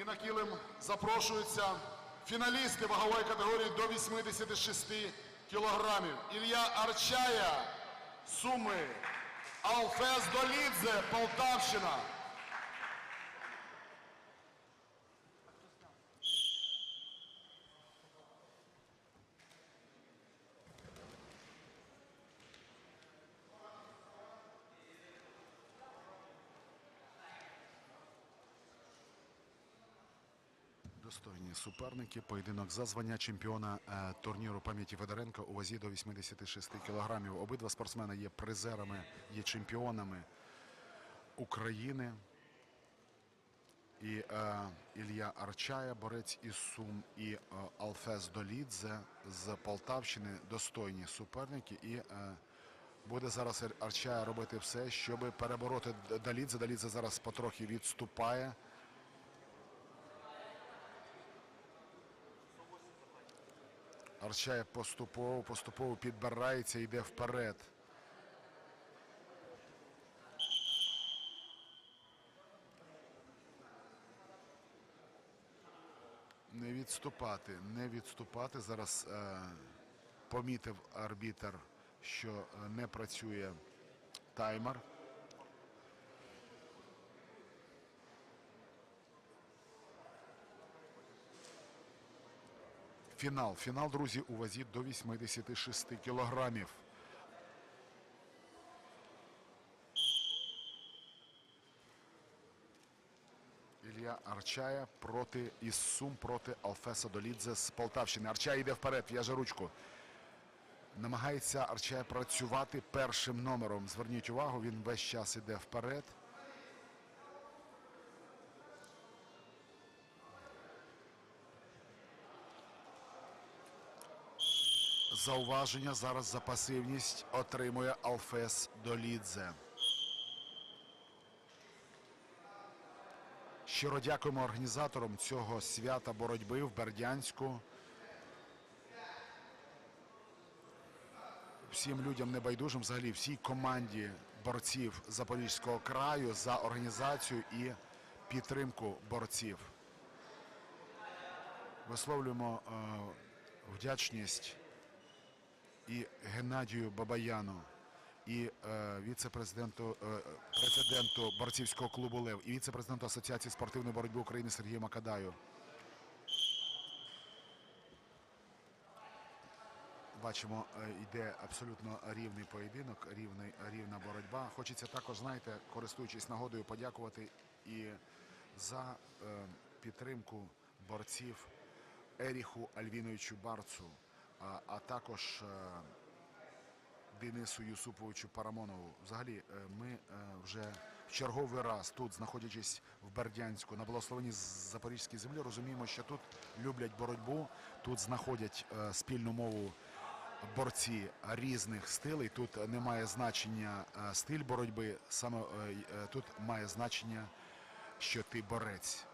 І на килим запрошуються фіналісти вагової категорії до 86 кілограмів. Ілья Арчая, Суми, Алфес Долідзе, Полтавщина. Достойні суперники. Поєдинок за звання чемпіона е, турніру пам'яті Федоренка у вазі до 86 кілограмів. Обидва спортсмени є призерами, є чемпіонами України. І е, Ілля Арчая, борець із Сум, і е, Алфес Долідзе з Полтавщини достойні суперники. І е, буде зараз Арчая робити все, щоб перебороти Долідзе. Долідзе зараз потрохи відступає. Арчає поступово, поступово підбирається, йде вперед. Не відступати, не відступати. Зараз е, помітив арбітер, що е, не працює таймер. Фінал. Фінал, друзі, у вазі до 86 кілограмів. Ілля Арчая проти із Сум проти Алфеса Долідзе з Полтавщини. Арчай йде вперед, в'яже ручку. Намагається Арчай працювати першим номером. Зверніть увагу, він весь час іде вперед. Зауваження зараз за пасивність отримує Алфес Долідзе. Щиро дякуємо організаторам цього свята боротьби в Бердянську. Всім людям небайдужим, взагалі всій команді борців Запорізького краю за організацію і підтримку борців. Висловлюємо е, вдячність і Геннадію Бабаяну, і е, віце-президенту е, президенту борцівського клубу Лев, і віце-президенту Асоціації спортивної боротьби України Сергію Макадаю. Бачимо, е, йде абсолютно рівний поєдинок, рівний, рівна боротьба. Хочеться також, знаєте, користуючись нагодою, подякувати і за підтримку борців Еріху Альвіновичу Барцу, а, також е, Денису Юсуповичу Парамонову. Взагалі, е, ми е, вже в черговий раз тут, знаходячись в Бердянську, на благословенні Запорізькій землі, розуміємо, що тут люблять боротьбу, тут знаходять спільну мову борці різних стилей. Тут немає значення стиль боротьби, саме тут має значення, що ти борець.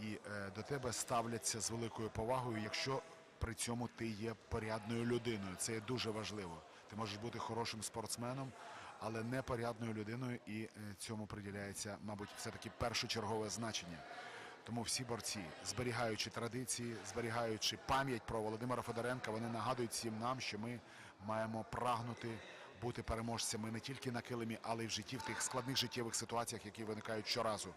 І до тебе ставляться з великою повагою, якщо при цьому ти є порядною людиною. Це є дуже важливо. Ти можеш бути хорошим спортсменом, але не порядною людиною, і е, цьому приділяється, мабуть, все-таки першочергове значення. Тому всі борці, зберігаючи традиції, зберігаючи пам'ять про Володимира Федоренка, вони нагадують всім нам, що ми маємо прагнути бути переможцями не тільки на килимі, але й в житті в тих складних життєвих ситуаціях, які виникають щоразу.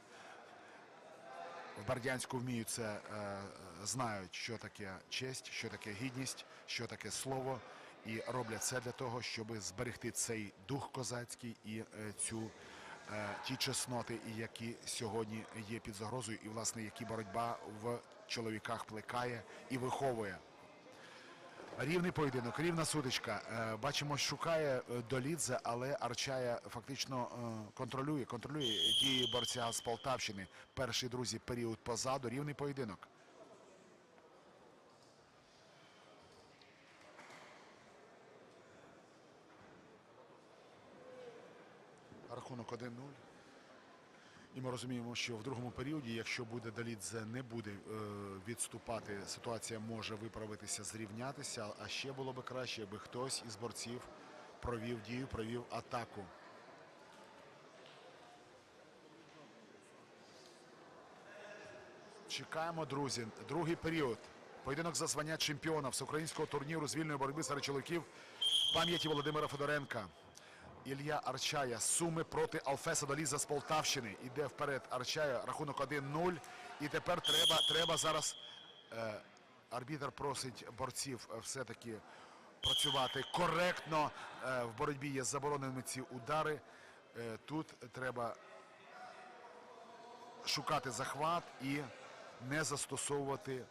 В Бердянську вміють це, е, знають, що таке честь, що таке гідність, що таке слово, і роблять це для того, щоб зберегти цей дух козацький і е, цю е, ті чесноти, які сьогодні є під загрозою, і власне які боротьба в чоловіках плекає і виховує. Рівний поєдинок, рівна сутичка. Е, Бачимо, шукає е, Долідзе, але Арчая фактично е, контролює, контролює дії борця з Полтавщини. Перший друзі період позаду. Рівний поєдинок. Рахунок 1-0. І ми розуміємо, що в другому періоді, якщо буде Далідзе не буде е, відступати, ситуація може виправитися, зрівнятися. А ще було би краще, аби хтось із борців провів дію, провів атаку. Чекаємо, друзі. Другий період. Поєдинок за звання чемпіона всеукраїнського турніру з вільної боротьби серед чоловіків пам'яті Володимира Федоренка. Ілля Арчая. Суми проти Алфеса Доліза з Полтавщини. Іде вперед Арчая. Рахунок 1-0. І тепер треба, треба зараз. Е, арбітр просить борців е, все-таки працювати коректно. Е, в боротьбі є забороненими ці удари. Е, тут треба шукати захват і не застосовувати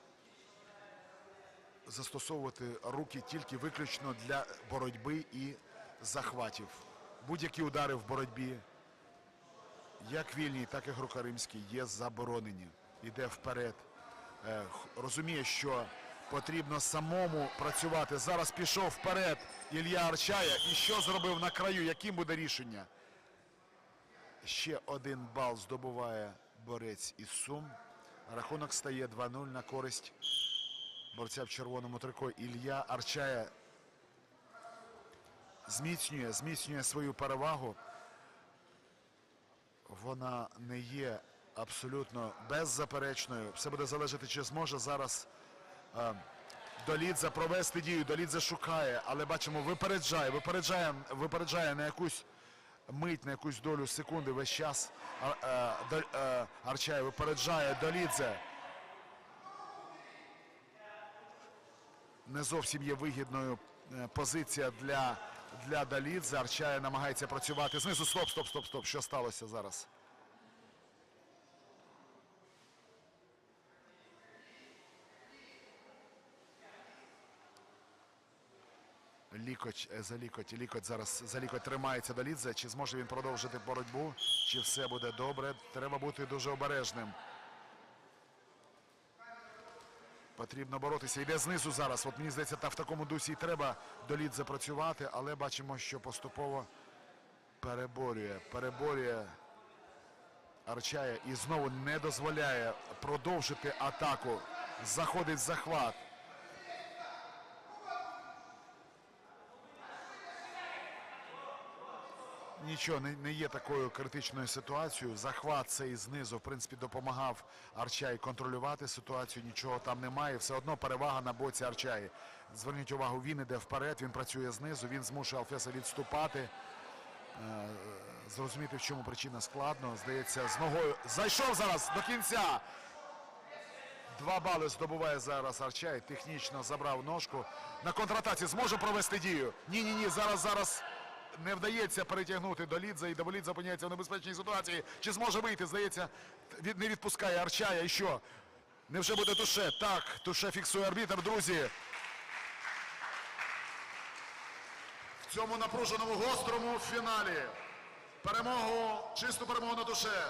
застосовувати руки тільки виключно для боротьби і захватів. Будь-які удари в боротьбі, як вільні, так і греко-римські, є заборонені. Іде вперед. Е, Розуміє, що потрібно самому працювати. Зараз пішов вперед Ілля Арчая. І що зробив на краю? Яким буде рішення? Ще один бал здобуває борець із Сум. Рахунок стає 2-0 на користь борця в червоному трико Ілля Арчая зміцнює, зміцнює свою перевагу. Вона не є абсолютно беззаперечною. Все буде залежати, чи зможе зараз е, Долідзе провести дію. Долідзе шукає, але бачимо, випереджає, випереджає, випереджає на якусь мить, на якусь долю секунди весь час. А, е, е, Арчай випереджає Долідзе. не зовсім є вигідною е, позиція для, для Далідзе. Арчая намагається працювати знизу. Стоп, стоп, стоп, стоп. Що сталося зараз? Лікоть е, за лікоть. Лікоть зараз за лікоть тримається Далідзе. Чи зможе він продовжити боротьбу? Чи все буде добре? Треба бути дуже обережним. Потрібно боротися. Йде знизу зараз. От мені здається, та в такому дусі і треба до лід запрацювати, але бачимо, що поступово переборює, переборює Арчая і знову не дозволяє продовжити атаку. Заходить захват. Нічого не, не є такою критичною ситуацією. Захват цей знизу, в принципі, допомагав Арчай контролювати ситуацію. Нічого там немає. Все одно перевага на боці Арчаї. Зверніть увагу, він іде вперед, він працює знизу, він змушує Алфеса відступати. Е, Зрозуміти, в чому причина складно. Здається, з ногою зайшов зараз до кінця. Два бали здобуває зараз Арчай. Технічно забрав ножку. На контратаці зможе провести дію. Ні, ні, ні. Зараз зараз не вдається перетягнути до Лідза, і Даволідзе опиняється в небезпечній ситуації. Чи зможе вийти? Здається, від не відпускає Арчая. І що? Невже буде туше? Так, туше фіксує арбітр, друзі. В цьому напруженому гострому фіналі перемогу, чисту перемогу на душе.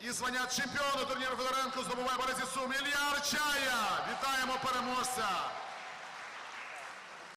І звання чемпіону турніру Федоренко здобуває Борисі Сум Ілля Арчая. Вітаємо переможця.